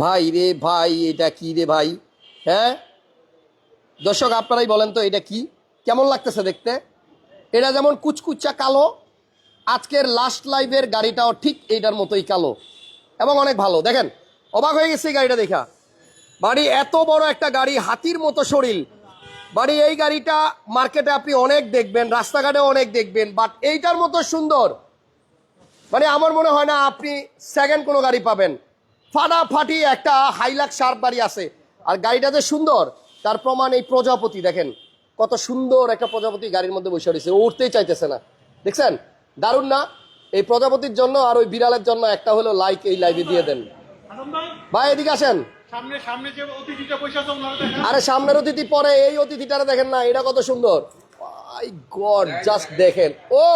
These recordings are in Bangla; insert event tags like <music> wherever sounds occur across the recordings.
ভাই রে ভাই, এটা কি রে ভাই? হ্যাঁ? দর্শক, আপনারাই বলেন তো এটা কি? কেমন লাগতেছে দেখতে? এটা যেমন কুচকুচা কালো, আজকের লাস্ট লাইভের গাড়িটাও ঠিক এইটার মতোই কালো এবং অনেক ভালো। দেখেন, অবাক হয়ে গেছে এই গাড়িটা দেখা। বাড়ি, এত বড় একটা গাড়ি, হাতির মতো শরীর। বাড়ি, এই গাড়িটা মার্কেটে আপনি অনেক দেখবেন রাস্তাঘাটে অনেক দেখবেন বাট এইটার মতো সুন্দর। মানে আমার মনে হয় না আপনি সেকেন্ড কোনো গাড়ি পাবেন। ফাটাফাটি একটা হাইলাক শার্প বাড়ি আছে। আর গাড়িটা যে সুন্দর তার প্রমাণ এই প্রজাপতি দেখেন। কত সুন্দর একটা প্রজাপতি গাড়ির মধ্যে বসে রয়েছে উঠতেই চাইতেছে না। দেখছেন? দারুণ না? এই প্রজাপতির জন্য আর ওই বিড়ালের জন্য একটা হলো লাইক এই লাইভে দিয়ে দেন। ভাই? এদিকে আসেন। আরে সামনের অতিথি পরে এই অতিথিটারে দেখেন না এটা কত সুন্দর। গড জাস্ট দেখেন। ও!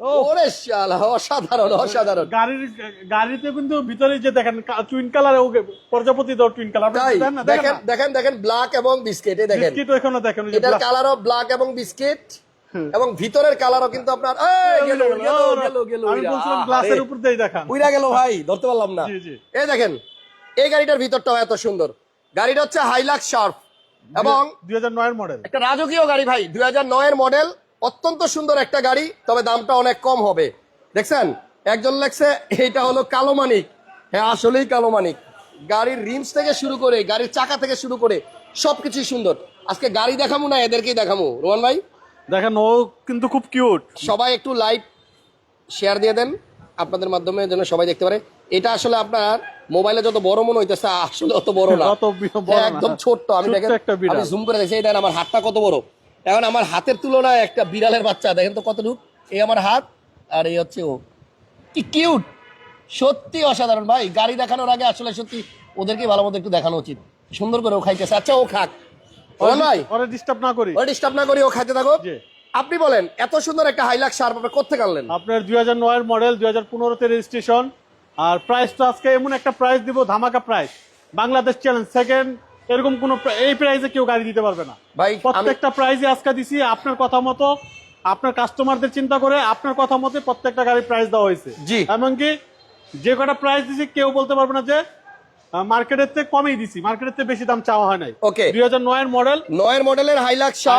ওরে শালা অসাধারণ অসাধারণ। গাড়ির গাড়িতে কিন্তু ভিতরে যে দেখেন টুইন কালার প্রজাপতি দাও টুইন কালার দেখেন দেখেন দেখেন ব্ল্যাক এবং বিস্কিট দেখেন। বিস্কিট এখনও দেখেন এটার কালারও ব্ল্যাক এবং বিস্কিট এবং ভিতরের কালারও কিন্তু আপনার গেল গেল গেল গেল আমি বলছিলাম গ্লাসের উপর দিয়ে দেখান। উইরা গেল ভাই ধরতে পারলাম না। এই দেখেন এই গাড়িটার ভিতরটাও এত সুন্দর। গাড়িটা হচ্ছে হাইলাক্স শার্প এবং দুই হাজার নয়ের মডেল একটা রাজকীয় গাড়ি ভাই দুই হাজার নয়ের মডেল অত্যন্ত সুন্দর একটা গাড়ি তবে দামটা অনেক কম হবে। দেখছেন? একজন লেখছে এইটা হলো কালো মানিক। হ্যাঁ আসলেই কালো মানিক। গাড়ির রিমস থেকে শুরু করে গাড়ির চাকা থেকে শুরু করে সবকিছুই সুন্দর। আজকে গাড়ি দেখামু না এদেরকেই দেখামু রোমান ভাই? দেখেন ও কিন্তু খুব কিউট সবাই একটু লাইভ শেয়ার দিয়ে দেন। আপনাদের মাধ্যমে যেন সবাই দেখতে পারে। এটা আসলে আপনার মোবাইলে যত বড় মনে হইতেছে আসলে অত বড় না। <laughs> না। একদম ছোট্ট। আমি দেখেন আমি জুম করে দেখছি দেখেন আমার হাতটা কত বড়? এখন আমার হাতের তুলনায় একটা বিড়ালের বাচ্চা দেখেন তো কতটুক। এই আমার হাত আর এই হচ্ছে ও। কি কিউট! সত্যি অসাধারণ ভাই গাড়ি দেখানোর আগে আসলে সত্যি ওদেরকে ভালো মতো একটু দেখানো উচিত। সুন্দর করে ও খাইতেছে। আচ্ছা ও খাক। ভাই ওরা ডিস্টার্ব না করি। ও ডিস্টার্ব না করি ও খাইতে থাকো আপনি বলেন এত সুন্দর একটা হাইলাক্স শার্প আপনি কোথেকে আনলেন? আপনার দুই হাজার নয়ের মডেল দুই হাজার পনেরোতে রেজিস্ট্রেশন আর প্রাইসটা আজকে এমন একটা প্রাইস দিব ধামাকা প্রাইস বাংলাদেশ চ্যালেঞ্জ সেকেন্ড এরকম কোনো এই প্রাইসে কেউ গাড়ি দিতে পারবে না। ভাই প্রত্যেকটা প্রাইজে আজকে দিছি আপনার কথা মতো আপনার কাস্টমারদের চিন্তা করে আপনার কথা মতো প্রত্যেকটা গাড়ির প্রাইস দেওয়া হয়েছে। জি। এমনকি যে কটা প্রাইস দিছি কেউ বলতে পারবে না যে মার্কেটের থেকে কমই দিছি মার্কেটের থেকে বেশি দাম চাওয়া হয় নাই. দুই হাজার নয়ের মডেল নয়ের মডেলের হাইলাক্স সহ।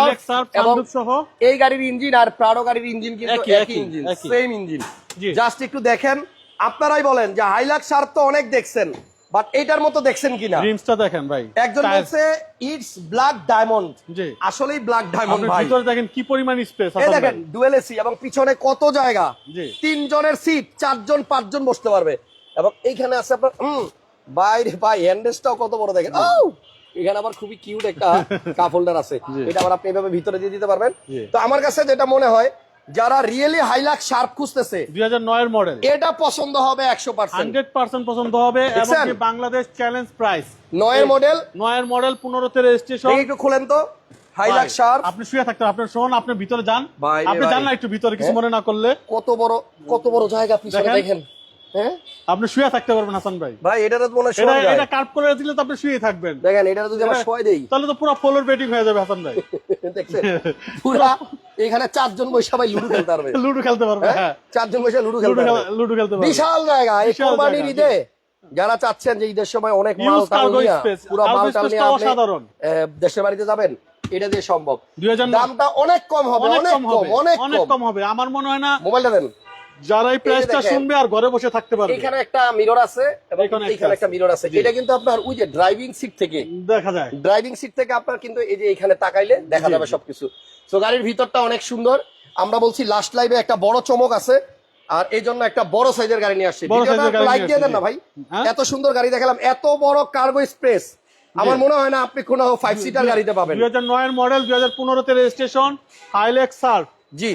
এই গাড়ির ইঞ্জিন আর প্রাডো গাড়ির ইঞ্জিন কিন্তু একই, ইঞ্জিন সেম ইঞ্জিন জি। জাস্ট একটু দেখেন আপনারাই বলেন যে হাইলাক্স শার্প তো অনেক দেখছেন। বাট এটার মতো দেখছেন কিনা? রিমসটা দেখেন ভাই। একজন বলছে ইটস ব্ল্যাক ডায়মন্ড জি। আসলেই ব্ল্যাক ডায়মন্ড ভাই। ভিতরে দেখেন কি পরিমাণ স্পেস এই দেখেন ডুয়েল এসি এবং পিছনে কত জায়গা? জি। তিনজনের সিট চারজন পাঁচজন বসতে পারবে। এবং এইখানে আছে আপনার হুম বাইরে ভাই হ্যান্ডেসটাও কত বড় দেখেন। ও এখানে আবার খুবই কিউট একটা <laughs> কাপ হোল্ডার আছে। এটা আবার আপনি এভাবে ভিতরে দিয়ে দিতে পারবেন। তো আমার কাছে যেটা মনে হয় যারা রিয়েলি হাইলাক শার্প খুঁজতেছে দুই হাজার নয়ের মডেল এটা পছন্দ হবে একশো পার্সেন্ট হান্ড্রেড পার্সেন্ট পছন্দ হবে এবং কি বাংলাদেশ চ্যালেঞ্জ প্রাইস নয়ের মডেল নয়ের মডেল পনেরোতে রেজিস্ট্রেশন একটু খুলেন তো। হাইলাক শার্প আপনি শুয়ে থাকতেন আপনার শোন আপনি ভিতরে যান। আপনি যান না একটু ভিতরে কিছু হ্যাঁ? মনে না করলে। কত বড় কত বড় জায়গা পিছনে দেখেন। হ্যাঁ? আপনি শুয়ে থাকতে পারবেন হাসান ভাই। ভাই এটা তো মনে এটা শোয়া এটা কাট করে দিলে তো আপনি শুয়ে থাকবেন। দেখেন এটা যদি আমরা এটা- দেই। তাহলে তো পুরো ফ্লোর বেটিং হয়ে যাবে হাসান ভাই। <laughs> দেখছেন? পুরা এখানে চারজন বসে সবাই লুডো খেলতে পারবে। <laughs> লুডো খেলতে পারবে হ্যাঁ? হ্যাঁ। চারজন বসে লুডো খেলতে পারবে। লুডো খেলতে পারবে। বিশাল জায়গা। এই কোরবানির ঈদে যারা চাচ্ছেন যে ঈদের সময় অনেক মাল Huge টাল নিয়ে পুরো মাল টাল নিয়ে আপনি দেশের বাড়িতে যাবেন এটা দিয়ে সম্ভব। দামটা অনেক কম হবে অনেক কম অনেক কম। হবে। আমার মনে হয় না মোবাইলটা দেন। যারা এই প্রাইসটা শুনবে আর ঘরে বসে থাকতে পারবে। এখানে একটা মিরর আছে এবং এখানে একটা। মিরর আছে। এটা কিন্তু আপনার ওই যে ড্রাইভিং সিট থেকে। দেখা যায়। ড্রাইভিং সিট থেকে আপনার কিন্তু এই যে এখানে তাকাইলে দেখা যাবে সবকিছু। তো গাড়ির ভিতরটা অনেক সুন্দর। আমরা বলছি লাস্ট লাইভে একটা বড় চমক আছে আর এই জন্য একটা বড় সাইজের গাড়ি নিয়ে আসছি। লাইক দিয়ে দেন না ভাই। হ্যাঁ? এত সুন্দর গাড়ি দেখালাম এত বড় কার্গো স্পেস আমার মনে হয় না আপনি কোনো ফাইভ সিটার গাড়িতে পাবেন। দুই হাজার নয়ের মডেল দুই হাজার পনেরোতে রেজিস্ট্রেশন হাইলেক্স সার জি।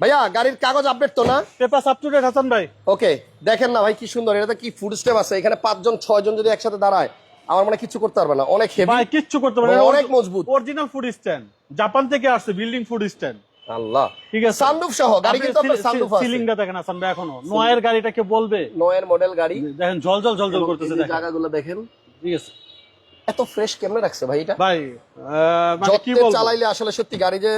ভাইয়া গাড়ির কাগজ আপডেট তো না? Paper up to date Hasan ভাই। ওকে দেখেন না ভাই কি সুন্দর এটাতে কি ফুড স্টেপ আছে? এখানে পাঁচজন ছয়জন যদি একসাথে দাঁড়ায় আমার মনে কিছু করতে পারবে না। অনেক হেভি ভাই কিচ্ছু করতে পারে অনেক মজবুত। অরিজিনাল ফুড স্ট্যান্ড জাপান থেকে আসছে বিল্ডিং ফুড স্ট্যান্ড আল্লাহ। ঠিক আছে। সানরুফ সহ গাড়ি কিন্তু আপনার সানরুফ আছে। সিলিংটা দেখেন হাসান ভাই এখনও। নয়ের গাড়িটাকে বলবে? নয়ের মডেল গাড়ি। দেখেন জল জল জল জল করতেছে দেখেন। জায়গাগুলো দেখেন। ঠিক আছে। এত ফ্রেশ কেমনে রাখছে ভাই এটা? ভাই মানে কি বলব? চালাইলে আসলে সত্যি গাড়ি যে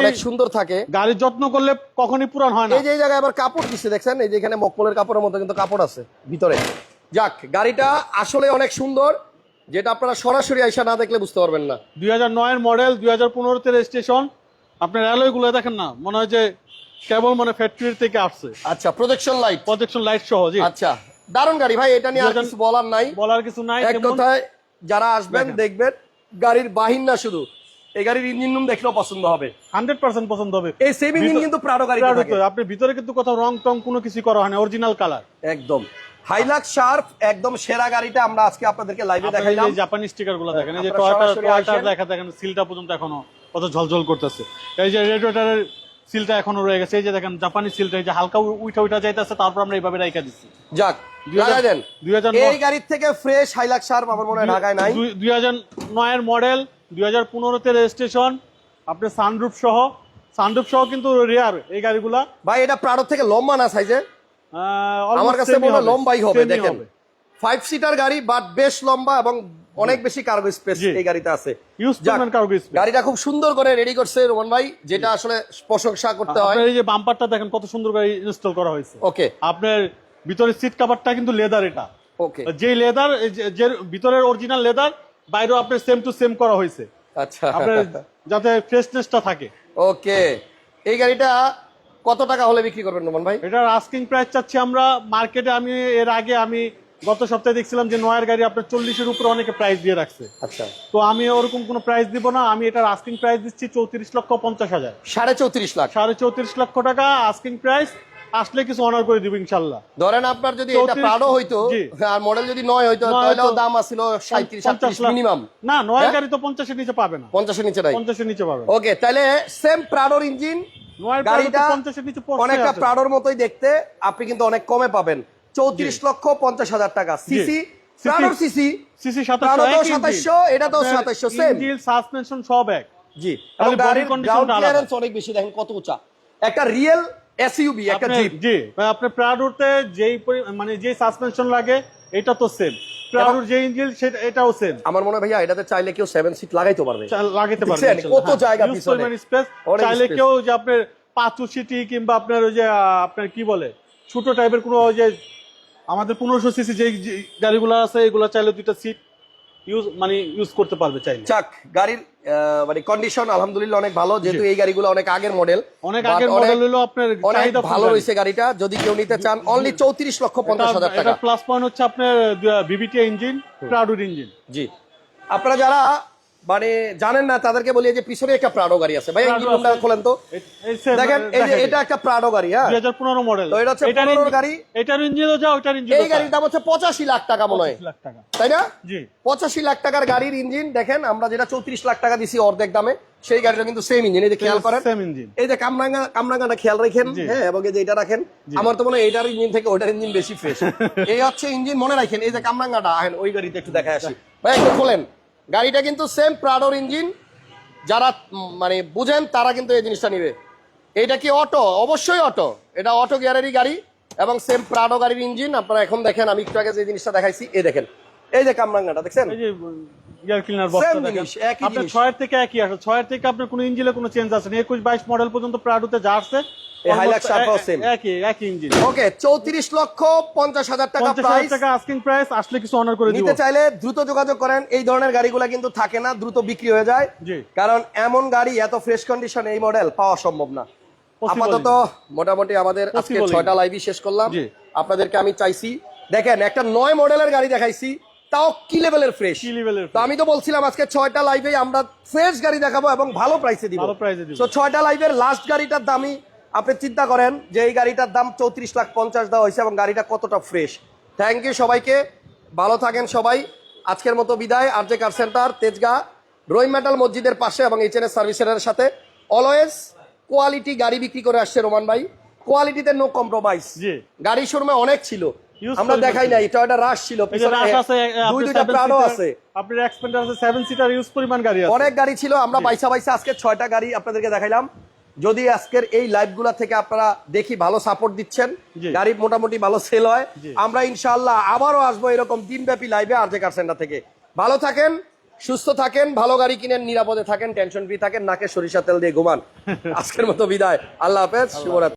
অনেক সুন্দর থাকে। গাড়ির যত্ন করলে কখনই পুরান হয় না। এই যে এই জায়গায় আবার কাপড় দিচ্ছে দেখছেন? এই যে এখানে মকমলের কাপড়ের মতো কিন্তু কাপড় আছে ভিতরে। যাক গাড়িটা আসলে অনেক সুন্দর। যেটা আপনারা সরাসরি আইসা না দেখলে বুঝতে পারবেন না। দুই হাজার নয়ের মডেল দুই হাজার পনেরোতে রেজিস্ট্রেশন আপনার অ্যালয়গুলো দেখেন না মনে হয় যে কেবল মানে ফ্যাক্টরি থেকে আসছে। আচ্ছা প্রজেকশন লাইট প্রজেকশন লাইট সহ জি। আচ্ছা দারুণ গাড়ি ভাই এটা নিয়ে আর কিছু বলার নাই। বলার কিছু নাই এক কথায় যারা আসবেন দেখবেন গাড়ির বাহির না শুধু। এই গাড়ির ইঞ্জিন রুম দেখলেও পছন্দ হবে। হান্ড্রেড পার্সেন্ট পছন্দ হবে। এই সেম ইঞ্জিন কিন্তু প্রাডো তো, আপনি ভিতরে কিন্তু কোথাও রং টং কোনো কিছু করা হয় না অরিজিনাল কালার একদম। হাইলাক শার্প একদম সেরা গাড়িটা আমরা আজকে আপনাদেরকে লাইভে দেখাইলাম। এই জাপানি স্টিকারগুলো দেখেন এই যে টয়টা। দেখা দেখেন সিলটা পর্যন্ত এখনও কত ঝলঝল করতেছে। এই যে রেডিয়েটরের সিলটা এখনও রয়ে গেছে এই যে দেখেন জাপানি সিলটা এই যে হালকা উইঠা উইঠা যাইতেছে তারপর আমরা এইভাবে রাইখা দিচ্ছি। যাক এই গাড়ির থেকে ফ্রেশ হাইলাক শার্প আমার মনে হয় ঢাকায় নাই। মডেল রেজিস্ট্রেশন আপনার সানরুফ সহ সানরুফ সহ কিন্তু রেয়ার এই গাড়িগুলা। ভাই এটা প্রাডো থেকে লম্বা না সাইজে আমার কাছে মনে লম্বাই হবে দেখেন। ফাইভ সিটার গাড়ি বাট বেশ লম্বা এবং অনেক বেশি কার্গো স্পেস এই গাড়িতে আছে। গাড়িটা খুব সুন্দর করে রেডি করছে রোমান ভাই যেটা আসলে প্রশংসা করতে হয়। এই যে বাম্পারটা দেখেন কত সুন্দর করে ইনস্টল করা হয়েছে। ওকে আপনার ভিতরে সিট কাভারটা কিন্তু লেদার এটা। ওকে যে লেদার যে ভিতরের অরিজিনাল লেদার বাইরেও আপনার সেম টু সেম করা হয়েছে। আচ্ছা। আপনার যাতে ফ্রেশনেসটা থাকে। ওকে এই গাড়িটা কত টাকা হলে বিক্রি করবেন রোমান ভাই? এটার আস্কিং প্রাইস চাচ্ছি আমরা মার্কেটে আমি এর আগে আমি গত সপ্তাহে দেখছিলাম যে নয়ের গাড়ি আপনার চল্লিশের উপরে অনেকে প্রাইস দিয়ে রাখছে। আচ্ছা। তো আমি ওরকম কোনো প্রাইস দিব না আমি এটার আস্কিং প্রাইস দিচ্ছি চৌত্রিশ লক্ষ পঞ্চাশ হাজার। সাড়ে চৌত্রিশ লাখ। সাড়ে চৌত্রিশ লক্ষ টাকা আস্কিং প্রাইস আসলে কিছু অনার করে দিব ইনশাল্লাহ। ধরেন আপনার যদি এটা প্রাডো হইতো আর মডেল যদি নয় হইতো নয় তাহলেও দাম পঞ্চাশ সাতত্রিশ লাখ। মিনিমাম না নয়ের হ্যাঁ? গাড়ি তো পঞ্চাশের নিচে পাবে না। পঞ্চাশের নিচে নাই। পঞ্চাশের নিচে পাবে ওকে তাহলে সেম প্রাডোর ইঞ্জিন গাড়িটা অনেকটা। প্রাডোর মতোই দেখতে আপনি কিন্তু অনেক কমে পাবেন। চৌত্রিশ লক্ষ পঞ্চাশ হাজার টাকা। সিসি? প্রাডোর সিসি? সিসি সাতাশশো সাতাশশো এটা তো সাতাশশো সেম সাসপেনশন সব এক। জি। এবং গাড়ির গ্রাউন্ড ক্লিয়ারেন্স অনেক বেশি দেখেন কত উঁচা। একটা রিয়েল এসইউবি একটা জিপ জি আপনার প্রাডুরতে যেই মানে যে সাসপেনশন লাগে এটা তো সেম প্রাডুর যে ইঞ্জিন সেটা এটাও সেম আমার মনে হয় ভাইয়া এটাতে চাইলে কেউ সেভেন সিট লাগাইতে পারবে। লাগাইতে পারবে কত জায়গা পিছনে। স্পেস চাইলে কেউ যে আপনার পাঁচু সিটি কিংবা আপনার ওই যে আপনার কি বলে ছোট টাইপের কোনো ওই যে আমাদের পনেরোশো সিসি যে গাড়িগুলো আছে এগুলো চাইলে দুইটা সিট ইউজ মানে ইউজ করতে পারবে চাইলে। চাক গাড়ির মানে কন্ডিশন আলহামদুলিল্লাহ অনেক ভালো যেহেতু এই গাড়িগুলো অনেক আগের মডেল অনেক আগের মডেল হলো আপনার অনেক ভালো রয়েছে গাড়িটা যদি কেউ নিতে চান অনলি চৌত্রিশ লক্ষ পঞ্চাশ হাজার টাকা। প্লাস পয়েন্ট হচ্ছে আপনার বিবিটি ইঞ্জিন প্রাডুর ইঞ্জিন জি। আপনারা যারা মানে জানেন না তাদেরকে বলি যে পিছনে একটা প্রাডো গাড়ি আছে। ভাই Prado ইঞ্জিন রুমটা আছে। খোলেন তো। দেখেন এই যে এটা একটা প্রাডো গাড়ি হ্যাঁ। দুই হাজার পনেরো মডেল তো এটা হচ্ছে 15 গাড়ি। এটার ইঞ্জিনও যা ওইটার ইঞ্জিন এই গাড়ির দাম হচ্ছে পঁচাশি লাখ টাকা মনে হয়। লাখ টাকা। তাই না? জি। পঁচাশি লাখ টাকার গাড়ির ইঞ্জিন দেখেন আমরা যেটা চৌত্রিশ লাখ টাকা দিছি অর্ধেক দামে সেই গাড়িটা কিন্তু সেম ইঞ্জিন এই যে খেয়াল করেন। সেম ইঞ্জিন এই যে কামরাঙ্গা কামরাঙ্গাটা খেয়াল রাখেন হ্যাঁ এবং এই যে এটা রাখেন আমার তো মনে হয় এটার ইঞ্জিন থেকে ওইটার ইঞ্জিন বেশি ফ্রেশ <laughs> এই হচ্ছে ইঞ্জিন মনে রাখেন এই যে কামরাঙ্গাটা আহেন ওই গাড়িতে একটু দেখা আসি। ভাই একটু খোলেন। গাড়িটা কিন্তু সেম প্রাডোর ইঞ্জিন যারা মানে বুঝেন, তারা কিন্তু এই জিনিসটা নিবে। এইটা কি অটো অবশ্যই অটো এটা অটো গিয়ারেরই গাড়ি এবং সেম প্রাডো গাড়ির ইঞ্জিন আপনারা এখন দেখেন, আমি একটু আগে যে জিনিসটা দেখাইছি, এই দেখেন। এই যে কামরাঙ্গাটা, দেখছেন? ক্লিনার একই আপনার জিনিস। ছয়ের থেকে একই আসে। ছয়ের থেকে আপনার কোনো ইঞ্জিনে কোনো চেঞ্জ আছে না। একুশ বাইশ মডেল পর্যন্ত প্রাডুতে যা আসছে এই Hilux almost Sharp-ও এ- same। একই একই ইঞ্জিন ওকে চৌত্রিশ লক্ষ পঞ্চাশ হাজার টাকা প্রাইস টাকা আস্কিং প্রাইস আসলে কিছু অনার করে নিতে চাইলে দ্রুত যোগাযোগ করেন। এই ধরনের গাড়িগুলো কিন্তু থাকে না দ্রুত বিক্রি হয়ে যায়। কারণ এমন গাড়ি এত ফ্রেশ কন্ডিশন এই মডেল পাওয়া সম্ভব না। আপাতত মোটামুটি আমাদের আজকে ছয়টা লাইভই শেষ করলাম। আপনাদেরকে আমি চাইছি দেখেন একটা নয় মডেলের গাড়ি দেখাইছি। তাও কি লেভেলের ফ্রেশ কি লেভেলের তো আমি তো বলছিলাম আজকে ছয়টা লাইভে আমরা ফ্রেশ গাড়ি দেখাবো এবং ভালো প্রাইসে দিব। ভালো এ দিব। তো ছয়টা লাইভের লাস্ট গাড়িটার দামই আপনি চিন্তা করেন যে এই গাড়িটার দাম চৌত্রিশ লাখ পঞ্চাশ দেওয়া হয়েছে এবং গাড়িটা কতটা ফ্রেশ থ্যাংক ইউ সবাইকে। ভালো থাকেন সবাই। আজকের মতো বিদায়। R J car center Tejgaon Rahim metal মসজিদের পাশে এবং এইচ এন এস সার্ভিস সেন্টারের সাথে। অলওয়েজ কোয়ালিটি গাড়ি বিক্রি করে আসছে রোমান ভাই। কোয়ালিটিতে নো কম্প্রোমাইজ জি। গাড়ি শোরুমে অনেক ছিল। আমরা দেখাই। নাই এটা একটা রাশ ছিল দুই দুইটা seater, আছে। আপনার এক্সপেন্ডার আছে সেভেন সিটার ইউজ পরিমাণ গাড়ি আছে। অনেক গাড়ি ছিল আমরা বাইসা বাইসা আজকে ছয়টা গাড়ি আপনাদেরকে দেখাইলাম। যদি আজকের এই লাইভগুলা থেকে আপনারা দেখি ভালো সাপোর্ট দিচ্ছেন গাড়ি মোটামুটি ভালো সেল হয় আমরা ইনশাআল্লাহ আবারও আসব এরকম দিনব্যাপী লাইভে আর জে কার সেন্টার থেকে। ভালো থাকেন সুস্থ থাকেন ভালো গাড়ি কিনেন নিরাপদে থাকেন টেনশন ফ্রি থাকেন নাকে সরিষা তেল দিয়ে ঘুমান। <laughs> আজকের মতো বিদায় আল্লাহ হাফেজ শুভরাত্রি।